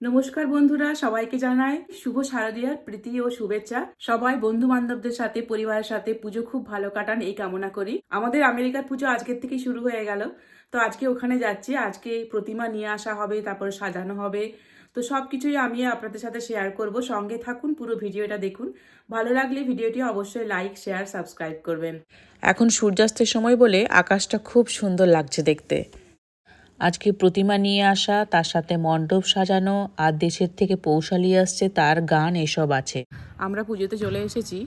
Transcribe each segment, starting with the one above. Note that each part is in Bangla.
নমস্কার বন্ধুরা, সবাইকে জানাই শুভ শারদীয়ার প্রীতি ও শুভেচ্ছা। সবাই বন্ধু বান্ধবদের সাথে, পরিবারের সাথে পুজো খুব ভালো কাটান, এই কামনা করি। আমাদের আমেরিকার পুজো আজকের থেকে শুরু হয়ে গেল। তো আজকে ওখানে যাচ্ছি, আজকে প্রতিমা নিয়ে আসা হবে, তারপরে সাজানো হবে। তো সব কিছুই আমি আপনাদের সাথে শেয়ার করব। সঙ্গে থাকুন, পুরো ভিডিওটা দেখুন। ভালো লাগলে ভিডিওটি অবশ্যই লাইক শেয়ার সাবস্ক্রাইব করবেন। এখন সূর্যাস্তের সময় বলে আকাশটা খুব সুন্দর লাগছে দেখতে। আজকে প্রতিমা নিয়ে আসা তার সাথে মণ্ডপ সাজানো আর দেশের থেকে পৌশালি আসছে তার গান এসব আছে। আমরা পুজোতে চলে এসেছি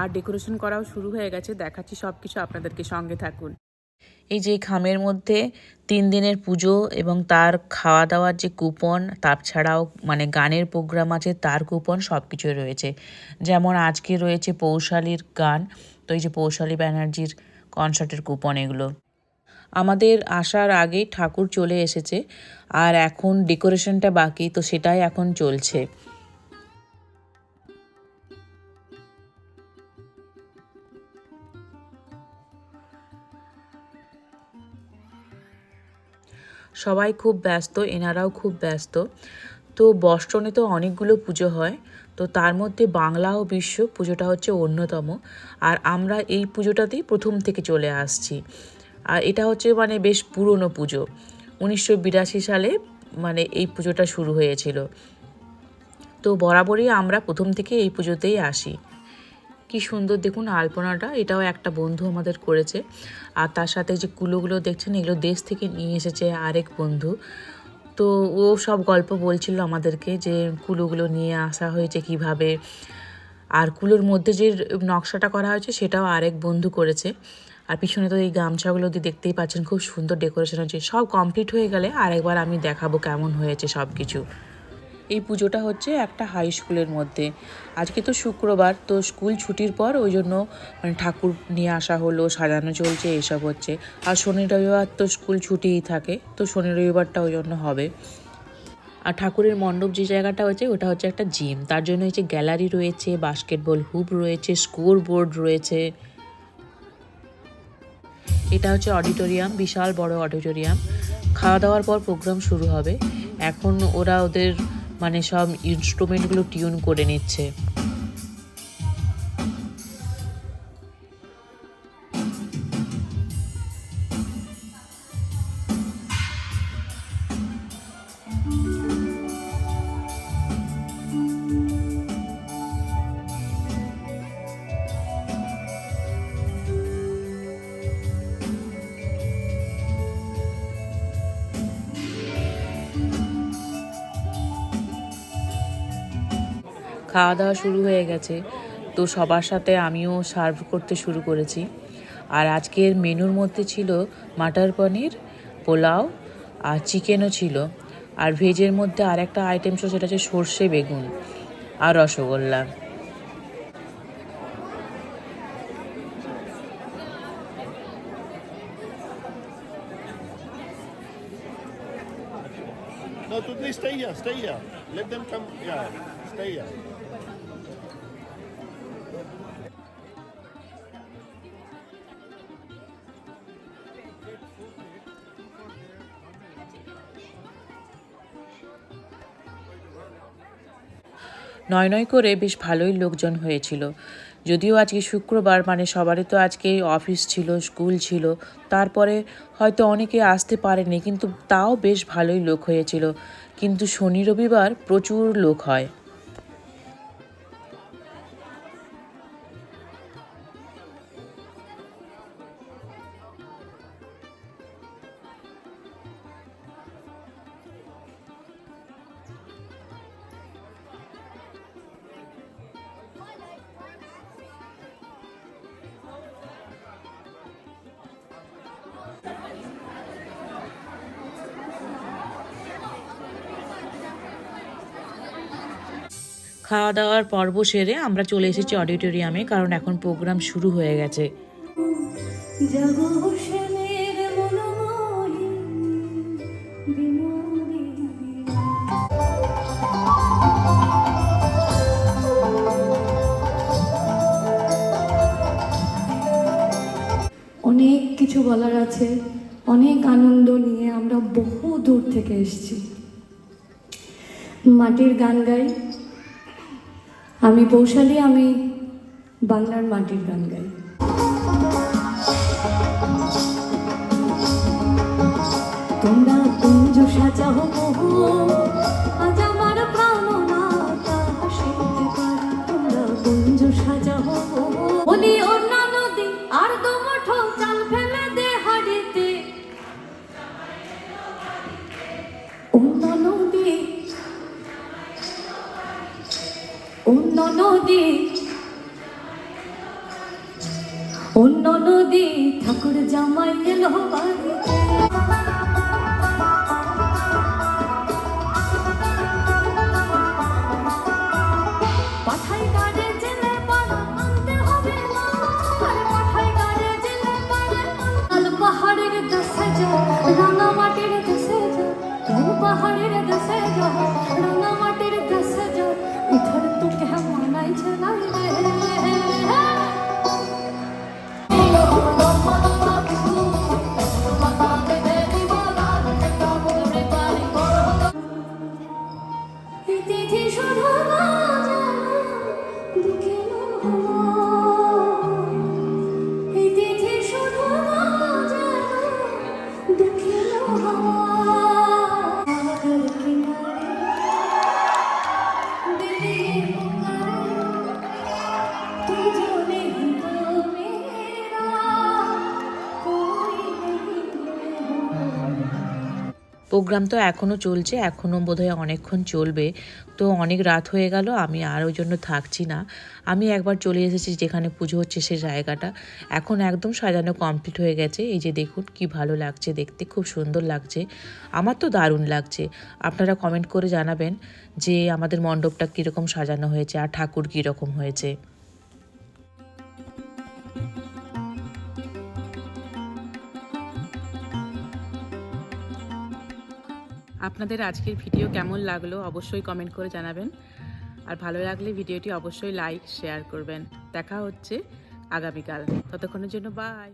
আর ডেকোরেশন করাও শুরু হয়ে গেছে। দেখাচ্ছি সব কিছু আপনাদেরকে সঙ্গে থাকুন। এই যে খামের মধ্যে তিন দিনের পুজো এবং তার খাওয়া দাওয়ার যে কুপন তাছাড়াও মানে গানের প্রোগ্রাম আছে তার কুপন সব কিছুই রয়েছে। যেমন আজকে রয়েছে পৌশালীর গান তো এই যে পৌশালী ব্যানার্জির কনসার্টের কুপন এগুলো। আমাদের আসার আগেই ঠাকুর চলে এসেছে, আর এখন ডেকোরেশনটা বাকি, তো সেটাই এখন চলছে। সবাই খুব ব্যস্ত, এনারাও খুব ব্যস্ত। তো বস্টনে তো অনেকগুলো পুজো হয়, তো তার মধ্যে বাংলা ও বিশ্ব পুজোটা হচ্ছে অন্যতম। আর আমরা এই পুজোটাতেই প্রথম থেকে চলে আসছি। আর এটা হচ্ছে মানে বেশ পুরনো পুজো। উনিশশো বিরাশি সালে মানে এই পুজোটা শুরু হয়েছিল। তো বরাবরই আমরা প্রথম থেকে এই পুজোতেই আসি। কি সুন্দর দেখুন আলপনাটা, এটাও একটা বন্ধু আমাদের করেছে। আর তার সাথে যে কুলোগুলো দেখছেন, এগুলো দেশ থেকে নিয়ে এসেছে আরেক বন্ধু। তো ও সব গল্প বলছিল আমাদেরকে যে কুলোগুলো নিয়ে আসা হয়েছে কীভাবে। আর কুলোর মধ্যে যে নকশাটা করা হয়েছে, সেটাও আরেক বন্ধু করেছে। আর পিছনে তো এই গামছাগুলো দিয়ে দেখতেই পাচ্ছেন খুব সুন্দর ডেকোরেশন হয়েছে সব কমপ্লিট হয়ে গেলে আরেকবার আমি দেখাবো কেমন হয়েছে সব কিছু এই পুজোটা হচ্ছে একটা হাই স্কুলের মধ্যে। আজকে তো শুক্রবার, তো স্কুল ছুটির পর ওই জন্য মানে ঠাকুর নিয়ে আসা হলো, সাজানো চলছে এইসব হচ্ছে। আর শনি রবিবার তো স্কুল ছুটিই থাকে, তো শনি রবিবারটা ওই জন্য হবে। আর ঠাকুরের মণ্ডপ যে জায়গাটা হচ্ছে, ওটা হচ্ছে একটা জিম তার জন্য হচ্ছে গ্যালারি রয়েছে বাস্কেটবল হুপ রয়েছে স্কোর বোর্ড রয়েছে। এটা হচ্ছে অডিটোরিয়াম, বিশাল বড় অডিটোরিয়াম। খাওয়া দাওয়ার পর প্রোগ্রাম শুরু হবে। এখন ওরা ওদের মানে সব ইনস্ট্রুমেন্টগুলো টিউন করে নিচ্ছে। খাওয়া দাওয়া শুরু হয়ে গেছে তো সবার সাথে আমিও সার্ভ করতে শুরু করেছি আর আজকের মেনুর মধ্যে ছিল মাটার পনির পোলাও আর চিকেনও ছিল আর ভেজের মধ্যে আরেকটা আইটেম ছিল সেটা হচ্ছে সর্ষে বেগুন আর rasgulla stay here, stay here. Let them come. Yeah, stay here. নয় নয় করে বেশ ভালোই লোকজন হয়েছিল। যদিও আজকে শুক্রবার মানে সবারই তো আজকে অফিস ছিল, স্কুল ছিল, তারপরে হয়তো অনেকে আসতে পারেনি, কিন্তু তাও বেশ ভালোই লোক হয়েছিল। কিন্তু শনি রবিবার প্রচুর লোক হয়। খাওয়া দাওয়ার পর্ব সেরে আমরা চলে এসেছি অডিটোরিয়ামে, কারণ এখন প্রোগ্রাম শুরু হয়ে গেছে। অনেক কিছু বলার আছে, অনেক আনন্দ নিয়ে আমরা বহু দূর থেকে এসেছি। মাটির গান গাই আমি বৈশালী, আমি বাংলার মাটির গান গাই। তোমরা কুঞ্জ সাজাও আজ আমার তোমরা কুঞ্জ বলি অন্য নদী। অন্য নদী ঠাকুর জামাই এলো বাড়িতে পাঠাই গাড়ে জেলে পাড়া আনতে হবে প্রোগ্রাম তো এখনও চলছে এখনও বোধহয় অনেকক্ষণ চলবে। তো অনেক রাত হয়ে গেল, আমি আর ওই জন্য থাকছি না। আমি একবার চলে এসেছি যেখানে পুজো হচ্ছে সে জায়গাটা। এখন একদম সাজানো কমপ্লিট হয়ে গেছে। এই যে দেখুন কি ভালো লাগছে দেখতে, খুব সুন্দর লাগছে। আমার তো দারুণ লাগছে। আপনারা কমেন্ট করে জানাবেন যে আমাদের মণ্ডপটা কীরকম সাজানো হয়েছে আর ঠাকুর কীরকম হয়েছে। আপনাদের আজকের ভিডিও কেমন লাগল অবশ্যই কমেন্ট করে জানাবেন। আর ভালো লাগলে ভিডিওটি অবশ্যই লাইক, শেয়ার করবেন। দেখা হচ্ছে আগামীকাল। ততক্ষণের জন্য বাই